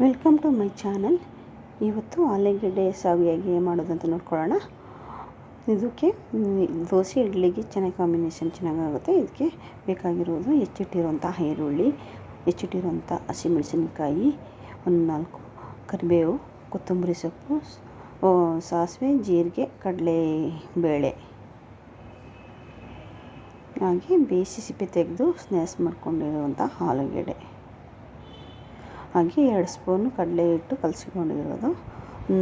Welcome to my channel. ಇವತ್ತು ಆಲೂಗೆಡ್ಡೆ ಸಾಗು ಮಾಡೋದಂತ ನೋಡ್ಕೊಳ್ಳೋಣ. ಇದಕ್ಕೆ ದೋಸೆ, ಇಡ್ಲಿಗೆ ಚೆನ್ನಾಗಿ ಕಾಂಬಿನೇಷನ್ ಚೆನ್ನಾಗಾಗುತ್ತೆ. ಇದಕ್ಕೆ ಬೇಕಾಗಿರೋದು ಹೆಚ್ಚಿಟ್ಟಿರುವಂಥ ಈರುಳ್ಳಿ, ಹೆಚ್ಚಿಟ್ಟಿರುವಂಥ ಹಸಿಮೆಣಸಿನಕಾಯಿ, ಒಂದು ನಾಲ್ಕು ಕರಿಬೇವು, ಕೊತ್ತಂಬರಿ ಸೊಪ್ಪು ಸಾಸಿವೆ, ಜೀರಿಗೆ, ಕಡಲೆ ಬೇಳೆ. ಹಾಗೆ ಬೇಯಿಸಿ ಸಿಪ್ಪೆ ತೆಗೆದು ಸ್ನ್ಯಾಸ್ ಮಾಡ್ಕೊಂಡಿರುವಂಥ ಆಲೂಗೆಡ್ಡೆ. ಹಾಗೆ ಎರಡು ಸ್ಪೂನು ಕಡಲೆ ಹಿಟ್ಟು ಕಲಸಿಕೊಂಡಿರೋದು.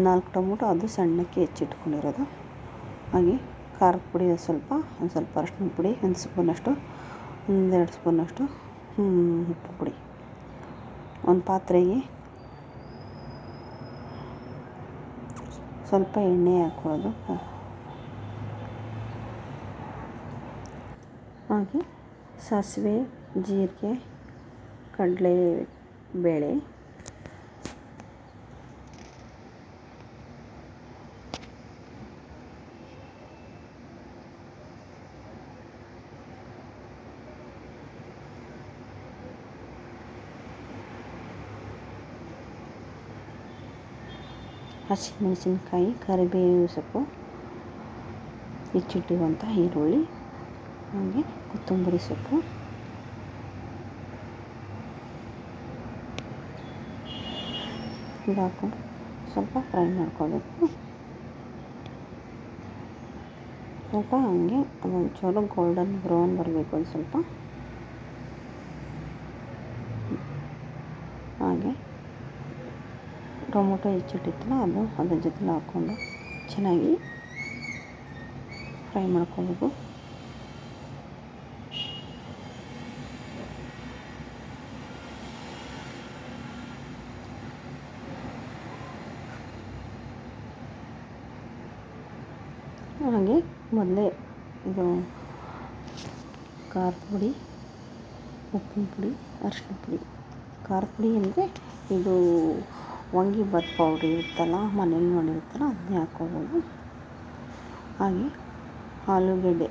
ನಾಲ್ಕು ಟೊಮೊಟೊ ಅದು ಸಣ್ಣಕ್ಕೆ ಹೆಚ್ಚಿಟ್ಕೊಂಡಿರೋದು. ಹಾಗೆ ಖಾರದ ಪುಡಿ ಸ್ವಲ್ಪ, ಒಂದು ಸ್ವಲ್ಪ ಅರಶಿನ ಪುಡಿ, ಒಂದು ಸ್ಪೂನಷ್ಟು ಒಂದೆರಡು ಸ್ಪೂನಷ್ಟು ಉಪ್ಪು ಪುಡಿ. ಒಂದು ಪಾತ್ರೆಗೆ ಸ್ವಲ್ಪ ಎಣ್ಣೆ ಹಾಕೋದು ಹಾಗೆ ಸಾಸಿವೆ, ಜೀರಿಗೆ, ಕಡಲೆ ಬೇಳೆ. ಹಸಿಮೆಣಸಿನ್ಕಾಯಿ ಕರಿಬೇವು ಸೊಪ್ಪು ಹೆಚ್ಚಿಟ್ಟಿರುವಂಥ ಈರುಳ್ಳಿ ಹಾಗೆ ಕೊತ್ತಂಬರಿ ಸೊಪ್ಪು. ಇದು ಹಾಕ್ಕೊಂಡು ಸ್ವಲ್ಪ ಫ್ರೈ ಮಾಡ್ಕೋಬೇಕು. ಸ್ವಲ್ಪ ಹಂಗೆ ಅದೊಂಚೂರು ಗೋಲ್ಡನ್ ಬ್ರೌನ್ ಬರಬೇಕು ಒಂದು ಸ್ವಲ್ಪ. ಹಾಗೆ ಟೊಮೊಟೊ ಹೆಚ್ಚಿಟ್ಟಿತ್ತಲ್ಲ ಅದು ಅದ್ರ ಜೊತೆಲಿ ಹಾಕ್ಕೊಂಡು ಚೆನ್ನಾಗಿ ಫ್ರೈ ಮಾಡ್ಕೋಬೇಕು. ಹಾಗೆ ಮೊದಲೇ ಇದು ಖಾರದ ಪುಡಿ, ಉಪ್ಪಿನ ಪುಡಿ, ಅರಿಶಿನ ಪುಡಿ. ಖಾರದ ಪುಡಿ ಅಂದರೆ ಇದು ವಾಂಗಿಬಾತ್ ಪೌಡ್ರ್ ಇರುತ್ತಲ್ಲ, ಮನೇಲಿ ಮಾಡಿರುತ್ತಲ್ಲ ಅದನ್ನೇ ಹಾಕ್ಕೋಬೋದು. ಹಾಗೆ ಆಲೂಗೆಡ್ಡೆ.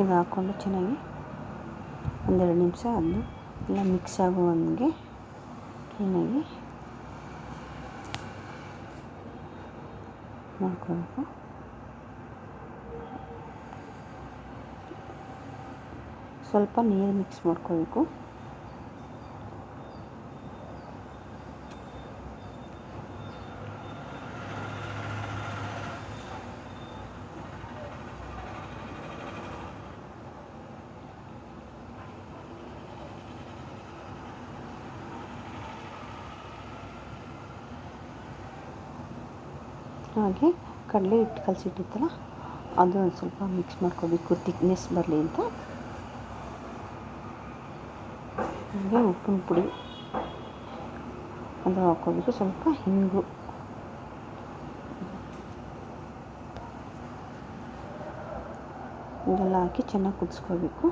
ಇದು ಹಾಕ್ಕೊಂಡು ಚೆನ್ನಾಗಿ ಒಂದೆರಡು ನಿಮಿಷ ಅದು ಎಲ್ಲ ಮಿಕ್ಸ್ ಆಗೋ ಹಂಗೆ ಕ್ಲೀನಾಗಿ ಮಾಡ್ಕೋಬೇಕು. ಸ್ವಲ್ಪ ನೀರು ಮಿಕ್ಸ್ ಮಾಡ್ಕೋಬೇಕು. ಹಾಗೆ ಕಡಲೆ ಹಿಟ್ಟು ಕಲಸಿಟ್ಟಿತ್ತಲ್ಲ, ಅದು ಒಂದು ಸ್ವಲ್ಪ ಮಿಕ್ಸ್ ಮಾಡ್ಕೋಬೇಕು ತಿಕ್ನೆಸ್ ಬರಲಿ ಅಂತ. ಹಾಗೆ ಉಪ್ಪಿನ ಪುಡಿ ಅದು ಹಾಕ್ಕೋಬೇಕು ಸ್ವಲ್ಪ ಹಿಂಗು. ಇದೆಲ್ಲ ಹಾಕಿ ಚೆನ್ನಾಗಿ ಕುದಿಸ್ಕೋಬೇಕು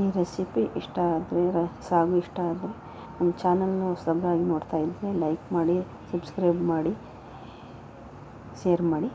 ಈ ರೆಸಿಪಿ ಇಷ್ಟ ಆದರೆ, ಸಾಗು ಇಷ್ಟ ಆದರೆ ನಮ್ಮ ಚಾನಲ್ನ ಹೊಸದಾಗಿ ನೋಡ್ತಾ ಇದ್ದರೆ ಲೈಕ್ ಮಾಡಿ ಸಬ್ಸ್ಕ್ರೈಬ್ ಮಾಡಿ ಶೇರ್ ಮಾಡಿ.